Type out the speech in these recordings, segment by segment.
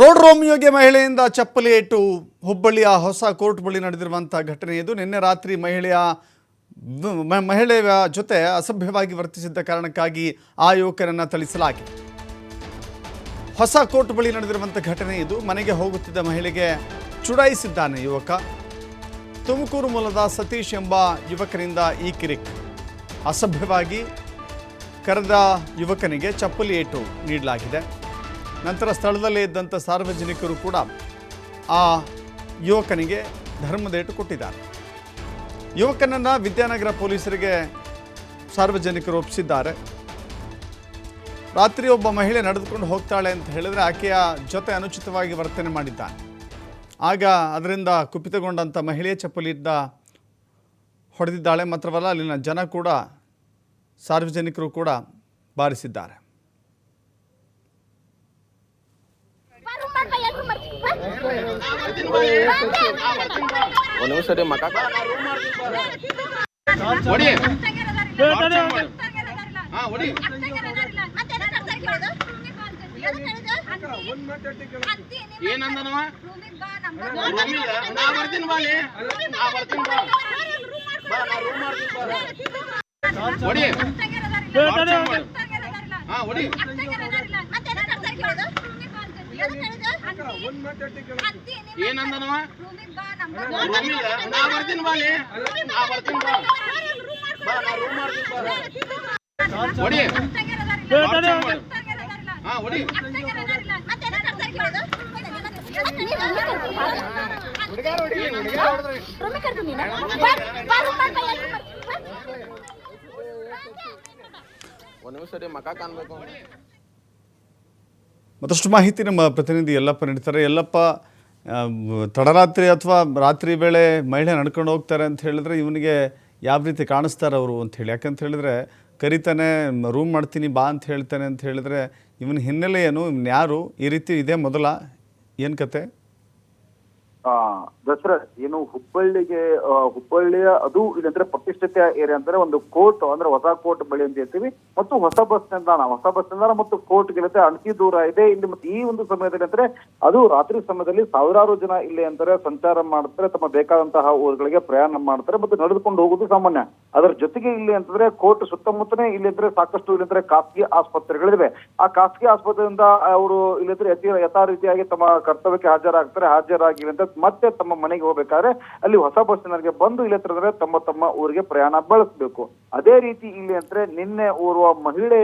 Road ರೋಮಿಯೋಗೆ ಮಹಿಳೆಯಿಂದ ಚಪ್ಪಲಿ ಏಟು ಹುಬ್ಬಳ್ಳಿಯ ಹೊಸ ಕೋರ್ಟ್ ಬಳಿ ನಡೆದಿರುವಂಥ ಘಟನೆ ಇದು. ನಿನ್ನೆ ರಾತ್ರಿ ಮಹಿಳೆಯ ಮಹಿಳೆಯ ಜೊತೆ ಅಸಭ್ಯವಾಗಿ ವರ್ತಿಸಿದ್ದ ಕಾರಣಕ್ಕಾಗಿ ಆ ಯುವಕರನ್ನು ಥಳಿಸಲಾಗಿದೆ. ಹೊಸ ಕೋರ್ಟ್ ಬಳಿ ನಡೆದಿರುವಂಥ ಘಟನೆ ಇದು. ಮನೆಗೆ ಹೋಗುತ್ತಿದ್ದ ಮಹಿಳೆಗೆ ಚುಡಾಯಿಸಿದ್ದಾನೆ ಯುವಕ. ತುಮಕೂರು ಮೂಲದ ಸತೀಶ್ ಎಂಬ ಯುವಕರಿಂದ ಈ ಕಿರಿಕ್. ಅಸಭ್ಯವಾಗಿ ಕರೆದ ಯುವಕನಿಗೆ ಚಪ್ಪಲಿ ಏಟು ನೀಡಲಾಗಿದೆ. ನಂತರ ಸ್ಥಳದಲ್ಲೇ ಇದ್ದಂಥ ಸಾರ್ವಜನಿಕರು ಕೂಡ ಆ ಯುವಕನಿಗೆ ಧರ್ಮದೇಟು ಕೊಟ್ಟಿದ್ದಾರೆ. ಯುವಕನನ್ನು ವಿದ್ಯಾನಗರ ಪೊಲೀಸರಿಗೆ ಸಾರ್ವಜನಿಕರು ಒಪ್ಪಿಸಿದ್ದಾರೆ ರಾತ್ರಿ ಒಬ್ಬ ಮಹಿಳೆ ನಡೆದುಕೊಂಡು ಹೋಗ್ತಾಳೆ ಅಂತ ಹೇಳಿದರೆ ಆಕೆಯ ಜೊತೆ ಅನುಚಿತವಾಗಿ ವರ್ತನೆ ಮಾಡಿದ್ದಾನೆ. ಆಗ ಅದರಿಂದ ಕುಪಿತಗೊಂಡಂಥ ಮಹಿಳೆ ಚಪ್ಪಲಿಯಿಂದ ಹೊಡೆದಿದ್ದಾಳೆ. ಮಾತ್ರವಲ್ಲ, ಅಲ್ಲಿನ ಜನ ಕೂಡ ಸಾರ್ವಜನಿಕರು ಕೂಡ ಬಾರಿಸಿದ್ದಾರೆ. ಒಂದು ನಿಮಿಷ ರೀ ಮಕ್ಕ ಹೊಡಿ ಹಾ ಹೊಡಿ ಏನಂದನವ ನಾ ಬರ್ತೀನಿ ಬಾ ಅಲ್ಲಿ. ನಾ ಬರ್ತೀನಿ ಬಾ ಬಾ ಹೊಡಿ ಹಾ ಹೊಡಿ ಏನಂದನವ? ನಾ ಬರ್ತೀನಿ ಬಾ ಅಲ್ಲಿ. ನಾ ಬರ್ತೀನಿ ಬಾ. ಬಾ ನಾ ರೂಮ್ ಮಾಡ್ತೀನಿ ಬಾ. ಹೊಡಿ. ಹಾ ಹೊಡಿ. ಒಂದು ನಿಮಿಷ ರೀ ಮಕ್ಕ ಕಾಣ್ಬೇಕು. ಮತ್ತಷ್ಟು ಮಾಹಿತಿ ನಮ್ಮ ಪ್ರತಿನಿಧಿ ಎಲ್ಲಪ್ಪ ನೀಡ್ತಾರೆ ಎಲ್ಲಪ್ಪ ತಡರಾತ್ರಿ ಅಥವಾ ರಾತ್ರಿ ವೇಳೆ ಮಹಿಳೆ ನಡ್ಕೊಂಡು ಹೋಗ್ತಾರೆ ಅಂತ ಹೇಳಿದ್ರೆ ಇವನಿಗೆ ಯಾವ ರೀತಿ ಕಾಣಿಸ್ತಾರೆ ಅವರು ಅಂತ ಹೇಳಿ. ಯಾಕಂತ ಹೇಳಿದ್ರೆ ಕರಿತಾನೆ, ರೂಮ್ ಮಾಡ್ತೀನಿ, ಬಾ ಅಂತ ಹೇಳ್ತಾನೆ ಅಂತ ಹೇಳಿದ್ರೆ ಇವನ ಹಿನ್ನೆಲೆ ಏನು? ಇವನ್ ಯಾರು? ಈ ರೀತಿ ಇದೇ ಮೊದಲ. ಏನು ಕತೆ? ದಸರಥ್ ಏನು ಹುಬ್ಬಳ್ಳಿಗೆ ಹುಬ್ಬಳ್ಳಿಯ ಅದು ಇದಂದ್ರೆ ಪ್ರತಿಷ್ಠಿತ ಏರಿಯಾ ಅಂದ್ರೆ ಒಂದು ಕೋರ್ಟ್, ಅಂದ್ರೆ ಹೊಸ ಕೋರ್ಟ್ ಬಳಿ ಅಂತ ಹೇಳ್ತೀವಿ. ಮತ್ತು ಹೊಸ ಬಸ್ ನಿಲ್ದಾಣ, ಹೊಸ ಬಸ್ ನಿಲ್ದಾಣ ಮತ್ತು ಕೋರ್ಟ್ ಗೆಲತೆ ಅಣಕಿ ದೂರ ಇದೆ. ಇಲ್ಲಿ ಮತ್ತೆ ಈ ಒಂದು ಸಮಯದಲ್ಲಿ ಅಂದ್ರೆ ಅದು ರಾತ್ರಿ ಸಮಯದಲ್ಲಿ ಸಾವಿರಾರು ಜನ ಇಲ್ಲಿ ಅಂತಾರೆ ಸಂಚಾರ ಮಾಡ್ತಾರೆ, ತಮ್ಮ ಬೇಕಾದಂತಹ ಊರುಗಳಿಗೆ ಪ್ರಯಾಣ ಮಾಡ್ತಾರೆ ಮತ್ತು ನಡೆದುಕೊಂಡು ಹೋಗುದು ಸಾಮಾನ್ಯ. ಅದರ ಜೊತೆಗೆ ಇಲ್ಲಿ ಅಂತಂದ್ರೆ ಕೋರ್ಟ್ ಸುತ್ತಮುತ್ತನೇ ಇಲ್ಲಿ ಅಂದ್ರೆ ಸಾಕಷ್ಟು ಇಲ್ಲಿ ಅಂದ್ರೆ ಖಾಸಗಿ ಆಸ್ಪತ್ರೆಗಳಿವೆ. ಆ ಖಾಸಗಿ ಆಸ್ಪತ್ರೆಯಿಂದ ಅವರು ಇಲ್ಲಿದ್ರೆ ಯಥಾ ರೀತಿಯಾಗಿ ತಮ್ಮ ಕರ್ತವ್ಯಕ್ಕೆ ಹಾಜರಾಗ್ತಾರೆ ಹಾಜರಾಗಿ ಅಂತ ಮತ್ತೆ ತಮ್ಮ ಮನೆಗೆ ಹೋಗ್ಬೇಕಾದ್ರೆ ಅಲ್ಲಿ ಹೊಸ ಬಸ್ ಬಂದು ಇಲ್ಲ ತಮ್ಮ ತಮ್ಮ ಊರಿಗೆ ಪ್ರಯಾಣ ಬಳಸಬೇಕು. ಅದೇ ರೀತಿ ಇಲ್ಲಿ ಅಂದ್ರೆ ನಿನ್ನೆ ಓರ್ವ ಮಹಿಳೆ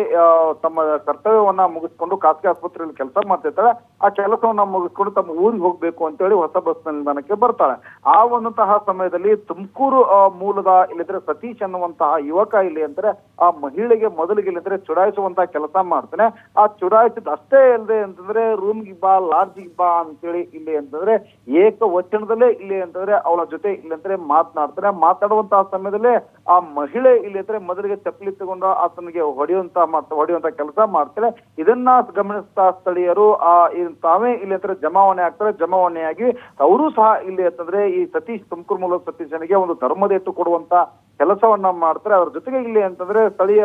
ತಮ್ಮ ಕರ್ತವ್ಯವನ್ನ ಮುಗಿಸ್ಕೊಂಡು ಖಾಸಗಿ ಆಸ್ಪತ್ರೆಯಲ್ಲಿ ಕೆಲಸ ಮಾಡ್ತಿರ್ತಾಳೆ ಆ ಕೆಲಸವನ್ನ ಮುಗಿಸ್ಕೊಂಡು ತಮ್ಮ ಊರಿಗೆ ಹೋಗ್ಬೇಕು ಅಂತ ಹೇಳಿ ಹೊಸ ಬಸ್ ನಿಲ್ದಾಣಕ್ಕೆ ಬರ್ತಾಳೆ. ಆ ಒಂದಂತಹ ಸಮಯದಲ್ಲಿ ತುಮಕೂರು ಮೂಲದ ಇಲ್ಲಿದ್ರೆ ಸತೀಶ್ ಅನ್ನುವಂತಹ ಯುವಕ ಇಲ್ಲಿ ಅಂದ್ರೆ ಆ ಮಹಿಳೆಗೆ ಮೊದಲಿಗೆ ಇಲ್ಲಿದ್ರೆ ಚುಡಾಯಿಸುವಂತಹ ಕೆಲಸ ಮಾಡ್ತಾನೆ. ಆ ಚುಡಾಯಿಸಿದ ಅಷ್ಟೇ ಅಲ್ಲದೆ ಅಂತಂದ್ರೆ ರೂಮ್ಗೆ ಬಾ ಲಾಡ್ಜಿಗೆ ಬಾ ಅಂತೇಳಿ ಇಲ್ಲಿ ಅಂತಂದ್ರೆ ಏಕ ವಚನದಲ್ಲೇ ಇಲ್ಲಿ ಅಂತಂದ್ರೆ ಅವಳ ಜೊತೆ ಇಲ್ಲಿ ಅಂದ್ರೆ ಮಾತನಾಡ್ತಾನೆ. ಮಾತಾಡುವಂತಹ ಸಮಯದಲ್ಲೇ ಆ ಮಹಿಳೆ ಇಲ್ಲಿ ಅಂದ್ರೆ ಮೊದಲಿಗೆ ಚಪ್ಪಲಿ ತಗೊಂಡು ಆತನಿಗೆ ಹೊಡೆಯುವಂತ ಹೊಡೆಯುವಂತ ಕೆಲಸ ಮಾಡ್ತಾರೆ. ಇದನ್ನ ಗಮನಿಸ್ತಾ ಸ್ಥಳೀಯರು, ಆ ತಾವೇ ಇಲ್ಲಿ ಅಂದ್ರೆ ಜಮಾವಣೆ ಆಗ್ತಾರೆ. ಜಮಾವಣೆಯಾಗಿ ಅವರು ಸಹ ಇಲ್ಲಿ ಅಂತಂದ್ರೆ ಈ ಸತೀಶ್ ತುಮಕೂರು ಮೂಲದ ಸತೀಶನಿಗೆ ಒಂದು ಧರ್ಮದೆತ್ತು ಕೊಡುವಂತ ಕೆಲಸವನ್ನ ಮಾಡ್ತಾರೆ. ಅದ್ರ ಜೊತೆಗೆ ಇಲ್ಲಿ ಅಂತಂದ್ರೆ ಸ್ಥಳೀಯ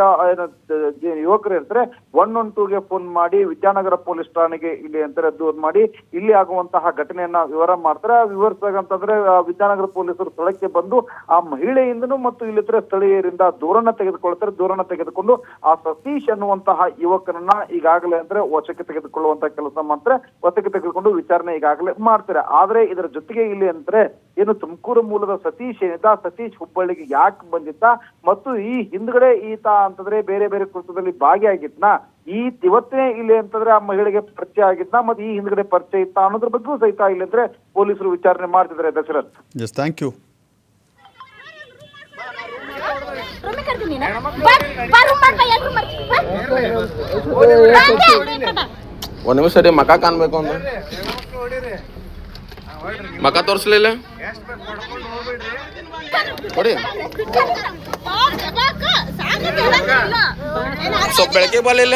ಯುವಕರು ಇರ್ತಾರೆ ಒನ್ ಒನ್ ಟೂಗೆ ಫೋನ್ ಮಾಡಿ, ವಿದ್ಯಾನಗರ ಪೊಲೀಸ್ ಠಾಣೆಗೆ ಇಲ್ಲಿ ಅಂತಾರೆ, ದೂರ ಮಾಡಿ, ಇಲ್ಲಿ ಆಗುವಂತಹ ಘಟನೆಯನ್ನ ವಿವರ ಮಾಡ್ತಾರೆ. ಆ ಆ ವಿದ್ಯಾನಗರ ಪೊಲೀಸರು ಸ್ಥಳಕ್ಕೆ ಬಂದು ಆ ಮಹಿಳೆಯಿಂದನೂ ಮತ್ತು ಇಲ್ಲಿದ್ರೆ ಸ್ಥಳೀಯರಿಂದ ದೂರನ್ನ ತೆಗೆದುಕೊಳ್ತಾರೆ. ದೂರನ್ನ ತೆಗೆದುಕೊಂಡು ಆ ಸತೀಶ್ ಅನ್ನುವಂತಹ ಯುವಕನನ್ನ ಈಗಾಗಲೇ ಅಂದ್ರೆ ವಶಕ್ಕೆ ತೆಗೆದುಕೊಳ್ಳುವಂತ ಕೆಲಸ ಮಾಡ್ತಾರೆ. ವಶಕ್ಕೆ ತೆಗೆದುಕೊಂಡು ವಿಚಾರಣೆ ಈಗಾಗಲೇ ಮಾಡ್ತಾರೆ. ಆದ್ರೆ ಇದರ ಜೊತೆಗೆ ಇಲ್ಲಿ ಅಂದ್ರೆ ಏನು ತುಮಕೂರು ಮೂಲದ ಸತೀಶ್ ಏನಿದ್ದ? ಸತೀಶ್ ಹುಬ್ಬಳ್ಳಿಗೆ ಯಾಕೆ ಬಂದಿದ್ದ? ಮತ್ತು ಈ ಹಿಂದ್ಗಡೆ ಈತ ಅಂತಂದ್ರೆ ಬೇರೆ ಬೇರೆ ಕೃತ್ಯದಲ್ಲಿ ಭಾಗಿಯಾಗಿದ್ನ? ಈ ಇವತ್ತೇ ಇಲ್ಲಿ ಅಂತಂದ್ರೆ ಆ ಮಹಿಳೆಗೆ ಪರಿಚಯ ಆಗಿದ್ನ? ಮತ್ತೆ ಈ ಹಿಂದ್ಗಡೆ ಪರಿಚಯ ಇತ್ತ ಅನ್ನೋದ್ರ ಬಗ್ಗೆಯೂ ಸಹಿತ ಇಲ್ಲಿ ಅಂದ್ರೆ ಪೊಲೀಸರು ವಿಚಾರಣೆ ಮಾಡ್ತಿದ್ದಾರೆ ದಶರಥ್. ಎಸ್ ಥ್ಯಾಂಕ್ ಯು ಒಂದ್ ನಿಮಿಷ ರೀ ಮಕ್ಕ ಕಾಣ್ಬೇಕು ಒಂದು ಮಕ್ಕ ತೋರಿಸ್ಲಿಲ್ಲ? ಕೊಡಿ. ಸ್ವಲ್ಪ ಬೆಳಗ್ಗೆ ಬರಲಿಲ್ಲ.